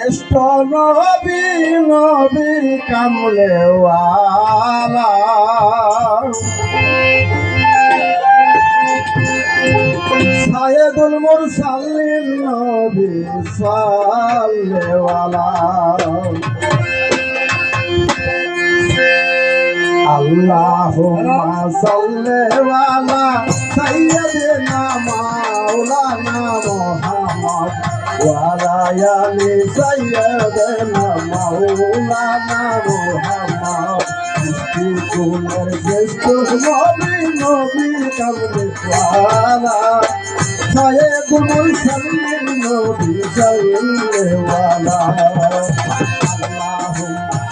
শ্রেষ্ঠ নবী নবী কামলে সায়েদুল মুরসালিন নবী সাল্লেওয়ালা আল্লাহুম্মা সাল্লেওয়ালা সাইয়্যিদিনা মাওলানা মুহাম্মদ ওয়ালা আলি সাইয়্যিদিনা মাওলানা মুহাম্মদ। কুলের শ্রেষ্ঠ নবী নবী কামলে ওয়ালা সাইয়্যিদুল মুরসালিন, নবী সাল্লেওয়ালা আল্লাহুম্মা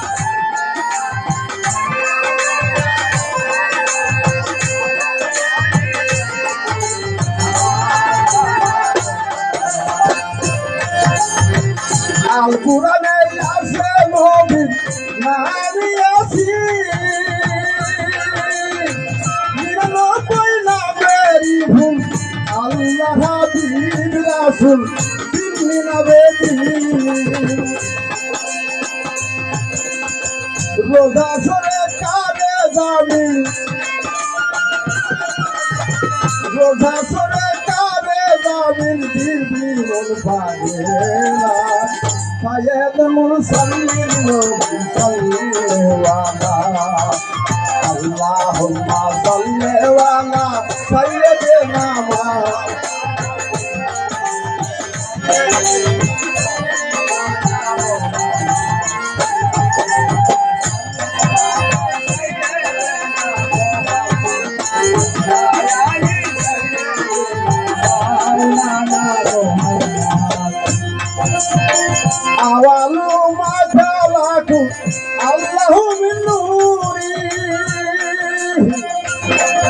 আল কোরআনে আছে নবীর নামই আছে। নিরানব্বই নামেরই ভুল আল্লাহ হাবিব রাসুল তিনি। নবেদি রোজা সরে কারে যাবি রোজা সরে কারে যাবিন দিবি মন পাগে না। পায়েদ মুরসালিন নবী সাল্লেওয়ালা আল্লাহুম্মা সাল্লেওয়ালা সাইয়্যিদিনা মা আওয়ালু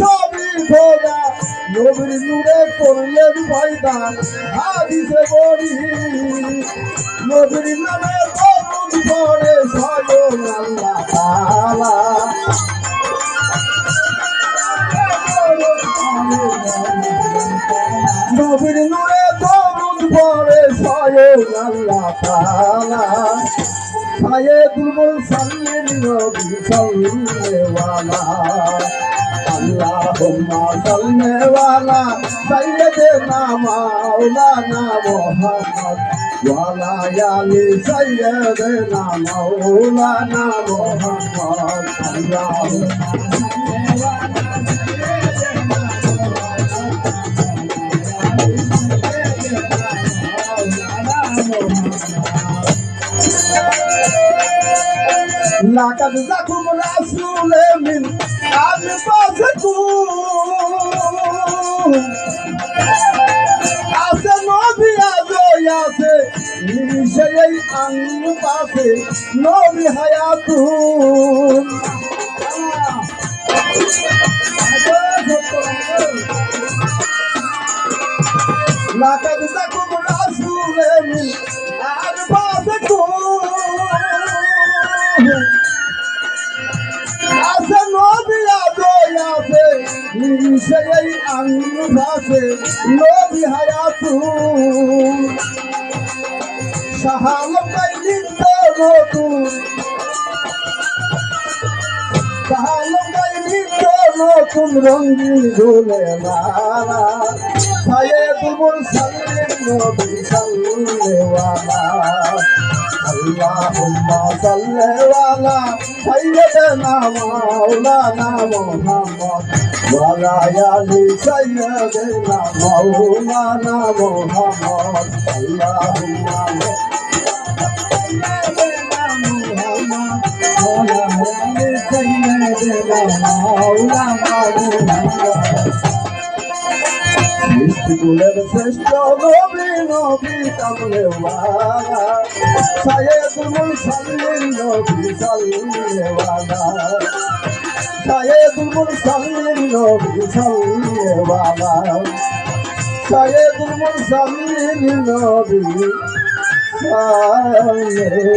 সবই খোদা নবীর নূরে করলেন পয়দা হাদিসে পড়ি নবীর নামে তরুণ আল্লাহ নবীর নূরে তরুণ পড়ে স্বয়ং আল্লাহ তাআলা সাইয়েদুল মুরসালিন নবী সাল্লেওয়ালা আল্লাহুম্মা সাল্লেওয়ালা সাইয়্যিদিনা মাওলানা মুহাম্মদ। ওয়ালা আলি সাইয়্যিদিনা মাওলানা মুহাম্মদ। আল্লাহুম্মা লাকাদ জাকুম রাসূলে মিন আনফাসিকুম আছে নবী আজই আছে নিমিষে এই আনফাসে নবী হায়াতুন লাকাদ জাকুম রাসূলে মিন নিমিষে এই আনফাসে নবী হায়াতুন। সাহালম গাই নিত্য নতুন। সাহালম গাই নিত্য নতুন রঙ্গিন ঝুলে লালা সায়ে তুমুল সাল্লিম নবী সাল্লেওয়ালা اللهم صل على سيدنا مولانا محمد وعلى آل سيدنا مولانا محمد اللهم সৃষ্টিগুলের শ্রেষ্ঠ নবী নবী কামলেওয়ালা সায়েদুল মুরসালিন নবী সাল্লেওয়ালা সায়েদুল মুরসালিন নবী সাল্লেওয়ালা সায়েদুল মুরসালিন নবী সাল্লেওয়ালা